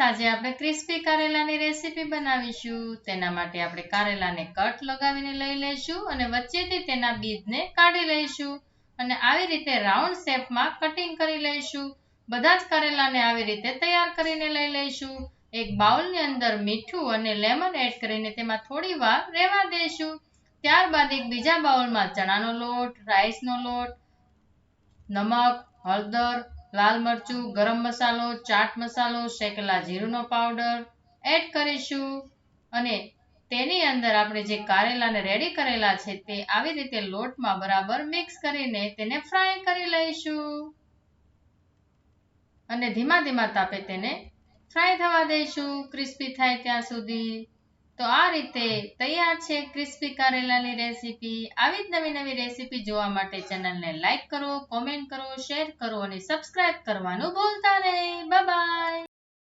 આજે આપણે crispy કારેલાની recipe બનાવીશું. તેના માટે આપણે કારેલાને કટ લગાવીને લઈ લઈશું અને વચ્ચેથી તેના બીજને કાઢી લઈશું. અને આવી રીતે રાઉન્ડ શેપમાં કટિંગ કરી લઈશું. બધા જ કારેલાને આવી રીતે તૈયાર કરીને લઈ લઈશું. એક બાઉલની અંદર મીઠું અને લેમન એડ કરીને તેમાં થોડી વાર રહેવા દઈશું. ત્યારબાદ એક બીજા બાઉલમાં ચણાનો લોટ, રાઈસનો લોટ, નમક, હળદર લાલ મરચું, ગરમ મસાલો, ચાટ મસાલો, શેકેલા જીરુંનો પાવડર એડ કરીશું. અને તેની અંદર આપણે જે કારેલાને રેડી કરેલા છે તે આવી રીતે લોટમાં બરાબર મિક્સ કરીને તેને ફ્રાય કરી લઈશું. અને ધીમા ધીમા તાપે તેને ફ્રાય થવા દઈશું. ક્રિસ્પી થાય ત્યાં સુધી. તો આ રીતે તૈયાર છે ક્રિસ્પી કારેલાની રેસીપી. આવી જ નવી નવી રેસીપી જોવા માટે ચેનલને લાઇક કરો, કોમેન્ટ કરો, શેર કરો અને સબસ્ક્રાઇબ કરવાનું ભૂલતા નહીં.